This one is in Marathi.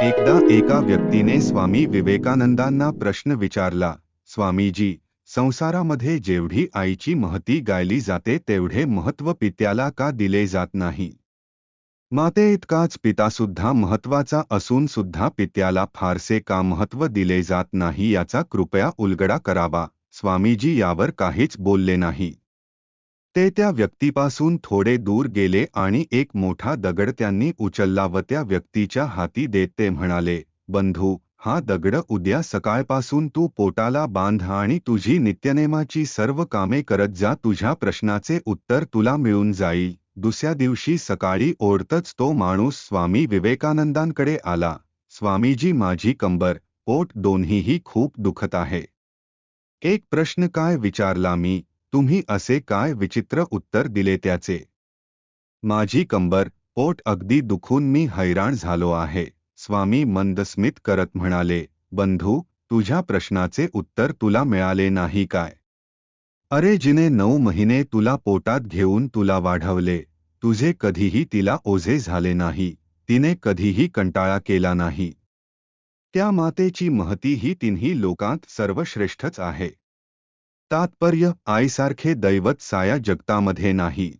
एकदा एका व्यक्तीने स्वामी विवेकानंदांना प्रश्न विचारला स्वामीजी संसारामध्ये जेवढी आईची महती गायली जाते तेवढे महत्त्व पित्याला का दिले जात नाही? माते इतकाच पितासुद्धा महत्त्वाचा असून सुद्धा पित्याला फारसे का महत्त्व दिले जात नाही याचा कृपया उलगडा करावा. स्वामीजी यावर काहीच बोलले नाही. ते त्या व्यक्तीपासून थोडे दूर गेले आणि एक मोठा दगड त्यांनी उचलला व त्या व्यक्तीच्या हाती देत ते म्हणाले बंधू हा दगड उद्या सकाळपासून तू पोटाला बांध आणि तुझी नित्यनेमाची सर्व कामे करत जा तुझ्या प्रश्नाचे उत्तर तुला मिळून जाईल. दुसऱ्या दिवशी सकाळी ओढतच तो माणूस स्वामी विवेकानंदांकडे आला. स्वामीजी माझी कंबर पोट दोन्हीही खूप दुखत आहे. एक प्रश्न काय विचारला मी? तुम्ही असे काय विचित्र उत्तर दिले त्याचे? माझी कंबर पोट अगदी दुखून मी हैराण झालो आहे. स्वामी मंदस्मित करत म्हणाले बंधू तुझ्या प्रश्नाचे उत्तर तुला मिळाले नाही काय? अरे जिने नऊ महिने तुला पोटात घेऊन तुला वाढवले तुझे कधीही तिला ओझे झाले नाही तिने कधीही कंटाळा केला नाही. त्या मातेची महती ही तिन्ही लोकांत सर्वश्रेष्ठच आहे. तात्पर्य आईसारखे दैवत साया जगतामध्ये नाही.